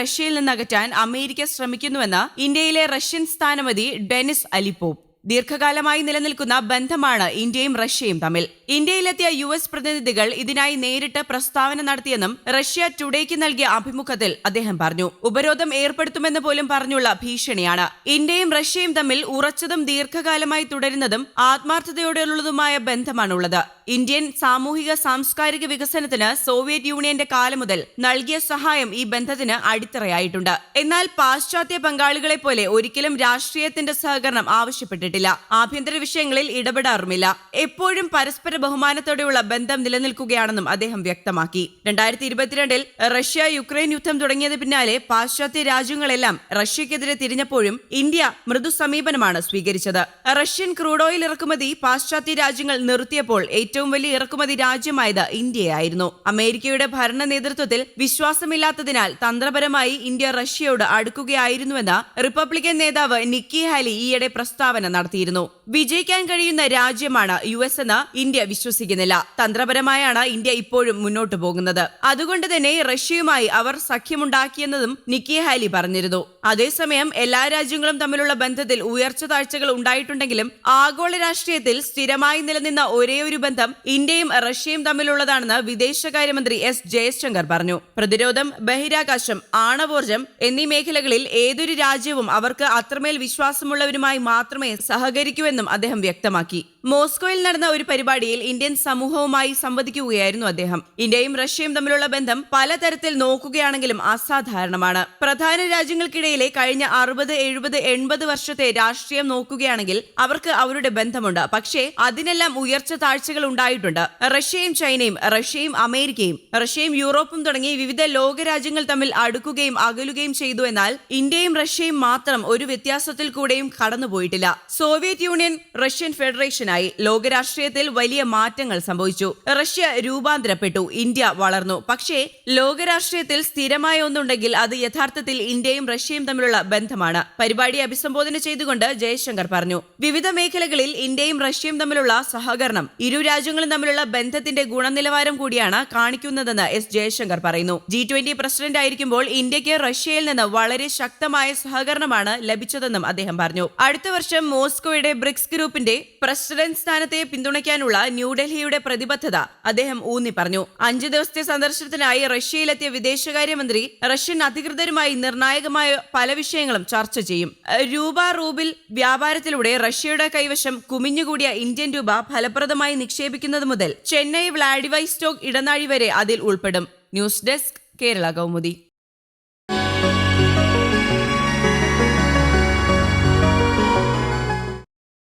റഷ്യയിൽ നിന്ന് അകറ്റാൻ അമേരിക്ക ശ്രമിക്കുന്നുവെന്ന് ഇന്ത്യയിലെ റഷ്യൻ സ്ഥാനപതി ഡെനിസ് അലിപ്പോവ്. ദീർഘകാലമായി നിലനിൽക്കുന്ന ബന്ധമാണ് ഇന്ത്യയും റഷ്യയും തമ്മിൽ. ഇന്ത്യയിലെത്തിയ യു എസ് പ്രതിനിധികൾ ഇതിനായി നേരിട്ട് പ്രസ്താവന നടത്തിയെന്നും റഷ്യ ടുഡേക്ക് നൽകിയ അഭിമുഖത്തിൽ അദ്ദേഹം പറഞ്ഞു. ഉപരോധം ഏർപ്പെടുത്തുമെന്ന് പോലും പറഞ്ഞുള്ള ഭീഷണിയാണ്. ഇന്ത്യയും റഷ്യയും തമ്മിൽ ഉറച്ചതും ദീർഘകാലമായി തുടരുന്നതും ആത്മാർത്ഥതയോടെയുള്ളതുമായ ബന്ധമാണുള്ളത്. ഇന്ത്യൻ സാമൂഹിക സാംസ്കാരിക വികസനത്തിന് സോവിയറ്റ് യൂണിയന്റെ കാലം മുതൽ നൽകിയ സഹായം ഈ ബന്ധത്തിന് അടിത്തറയായിട്ടുണ്ട്. എന്നാൽ പാശ്ചാത്യ പങ്കാളികളെ പോലെ ഒരിക്കലും രാഷ്ട്രീയത്തിന്റെ സഹകരണം ആവശ്യപ്പെട്ടിട്ടില്ല. ആഭ്യന്തര വിഷയങ്ങളിൽ ഇടപെടാറുമില്ല. എപ്പോഴും പരസ്പര ബഹുമാനത്തോടെയുള്ള ബന്ധം നിലനിൽക്കുകയാണെന്നും അദ്ദേഹം വ്യക്തമാക്കി. രണ്ടായിരത്തി ഇരുപത്തിരണ്ടിൽ റഷ്യ യുക്രൈൻ യുദ്ധം തുടങ്ങിയത് പിന്നാലെ പാശ്ചാത്യ രാജ്യങ്ങളെല്ലാം റഷ്യക്കെതിരെ തിരിഞ്ഞപ്പോഴും ഇന്ത്യ മൃദു സമീപനമാണ് സ്വീകരിച്ചത്. റഷ്യൻ ക്രൂഡ് ഓയിൽ ഇറക്കുമതി പാശ്ചാത്യ രാജ്യങ്ങൾ നിർത്തിയപ്പോൾ ഏറ്റവും വലിയ ഇറക്കുമതി രാജ്യമായത് ഇന്ത്യയായിരുന്നു. അമേരിക്കയുടെ ഭരണ നേതൃത്വത്തിൽ വിശ്വാസമില്ലാത്തതിനാൽ തന്ത്രപരമായി ഇന്ത്യ റഷ്യയോട് അടുക്കുകയായിരുന്നുവെന്ന് റിപ്പബ്ലിക്കൻ നേതാവ് നിക്കി ഹാലി ഈയിടെ പ്രസ്താവന നടത്തിയിരുന്നു. വിജയിക്കാൻ കഴിയുന്ന രാജ്യമാണ് യു എസ് എന്ന് ഇന്ത്യ വിശ്വസിക്കുന്നില്ല. തന്ത്രപരമായാണ് ഇന്ത്യ ഇപ്പോഴും മുന്നോട്ടു പോകുന്നത്. അതുകൊണ്ട് തന്നെ റഷ്യയുമായി അവർ സഖ്യമുണ്ടാക്കിയെന്നതും നിക്കി ഹാലി പറഞ്ഞിരുന്നു. അതേസമയം എല്ലാ രാജ്യങ്ങളും തമ്മിലുള്ള ബന്ധത്തിൽ ഉയർച്ച താഴ്ചകൾ ഉണ്ടായിട്ടുണ്ടെങ്കിലും ആഗോള രാഷ്ട്രീയത്തിൽ സ്ഥിരമായി നിലനിന്ന ഒരേയൊരു ബന്ധം ഇന്ത്യയും റഷ്യയും തമ്മിലുള്ളതാണെന്ന് വിദേശകാര്യമന്ത്രി എസ് ജയശങ്കർ പറഞ്ഞു. പ്രതിരോധം ബഹിരാകാശം ആണവോർജം എന്നീ മേഖലകളിൽ ഏതൊരു രാജ്യവും അവർക്ക് അത്രമേൽ വിശ്വാസമുള്ളവരുമായി മാത്രമേ സഹകരിക്കൂ എന്നും അദ്ദേഹം വ്യക്തമാക്കി മോസ്കോയിൽ നടന്ന ഒരു പരിപാടിയിൽ ഇന്ത്യൻ സമൂഹവുമായി സംവദിക്കുകയായിരുന്നു അദ്ദേഹം. ഇന്ത്യയും റഷ്യയും തമ്മിലുള്ള ബന്ധം പലതരത്തിൽ നോക്കുകയാണെങ്കിലും അസാധാരണമാണ്. പ്രധാന രാജ്യങ്ങൾക്കിടയിലെ കഴിഞ്ഞ അറുപത് എഴുപത് എൺപത് വർഷത്തെ രാഷ്ട്രീയം നോക്കുകയാണെങ്കിൽ അവർക്ക് അവരുടെ ബന്ധമുണ്ട്. പക്ഷേ അതിനെല്ലാം ഉയർച്ച താഴ്ചകൾ ഉണ്ടായിട്ടുണ്ട്. റഷ്യയും ചൈനയും റഷ്യയും അമേരിക്കയും റഷ്യയും യൂറോപ്പും തുടങ്ങി വിവിധ ലോകരാജ്യങ്ങൾ തമ്മിൽ അടുക്കുകയും അകലുകയും ചെയ്തു എന്നാൽ ഇന്ത്യയും റഷ്യയും മാത്രം ഒരു വ്യത്യാസത്തിൽ കൂടെയും കടന്നുപോയിട്ടില്ല. സോവിയറ്റ് യൂണിയൻ റഷ്യൻ ഫെഡറേഷനായി ലോകരാഷ്ട്രീയത്തിൽ വലിയ മാറ്റങ്ങൾ സംഭവിച്ചു. റഷ്യ രൂപാന്തരപ്പെട്ടു ഇന്ത്യ വളർന്നു. പക്ഷേ ലോകരാഷ്ട്രീയത്തിൽ സ്ഥിരമായ ഒന്നുണ്ടെങ്കിൽ അത് യഥാർത്ഥത്തിൽ ഇന്ത്യയും റഷ്യയും തമ്മിലുള്ള ബന്ധമാണ്. പരിപാടി അഭിസംബോധന ചെയ്തുകൊണ്ട് ജയശങ്കർ പറഞ്ഞു. വിവിധ മേഖലകളിൽ ഇന്ത്യയും റഷ്യയും തമ്മിലുള്ള സഹകരണം ഇരു രാജ്യങ്ങളും തമ്മിലുള്ള ബന്ധത്തിന്റെ ഗുണനിലവാരം കൂടിയാണ് കാണിക്കുന്നതെന്ന് എസ് ജയശങ്കർ പറയുന്നു. ജി ട്വന്റി പ്രസിഡന്റ് ആയിരിക്കുമ്പോൾ ഇന്ത്യയ്ക്ക് റഷ്യയിൽ നിന്ന് വളരെ ശക്തമായ സഹകരണമാണ് ലഭിച്ചതെന്നും അദ്ദേഹം പറഞ്ഞു. അടുത്ത വർഷം മോസ്കോയുടെ ബ്രിക്സ് ഗ്രൂപ്പിന്റെ പ്രസിഡന്റ് സ്ഥാനത്തെ പിന്തുണയ്ക്കാനുള്ള ന്യൂഡൽഹിയുടെ പ്രതിബദ്ധത അദ്ദേഹം ഊന്നി പറഞ്ഞു അഞ്ചു ദിവസത്തെ സന്ദർശനത്തിനായി റഷ്യയിലെത്തിയ വിദേശകാര്യമന്ത്രി റഷ്യൻ അധികൃതരുമായി നിർണായകമായ പല വിഷയങ്ങളും ചർച്ച ചെയ്യും. രൂപ റൂബിൽ വ്യാപാരത്തിലൂടെ റഷ്യയുടെ കൈവശം കുമിഞ്ഞുകൂടിയ ഇന്ത്യൻ രൂപ ഫലപ്രദമായി നിക്ഷേപിക്കുന്നത് മുതൽ ചെന്നൈ വ്ളാഡിവൈസ്റ്റോക്ക് ഇടനാഴി വരെ അതിൽ ഉൾപ്പെടും. News desk Kerala Kaumudi.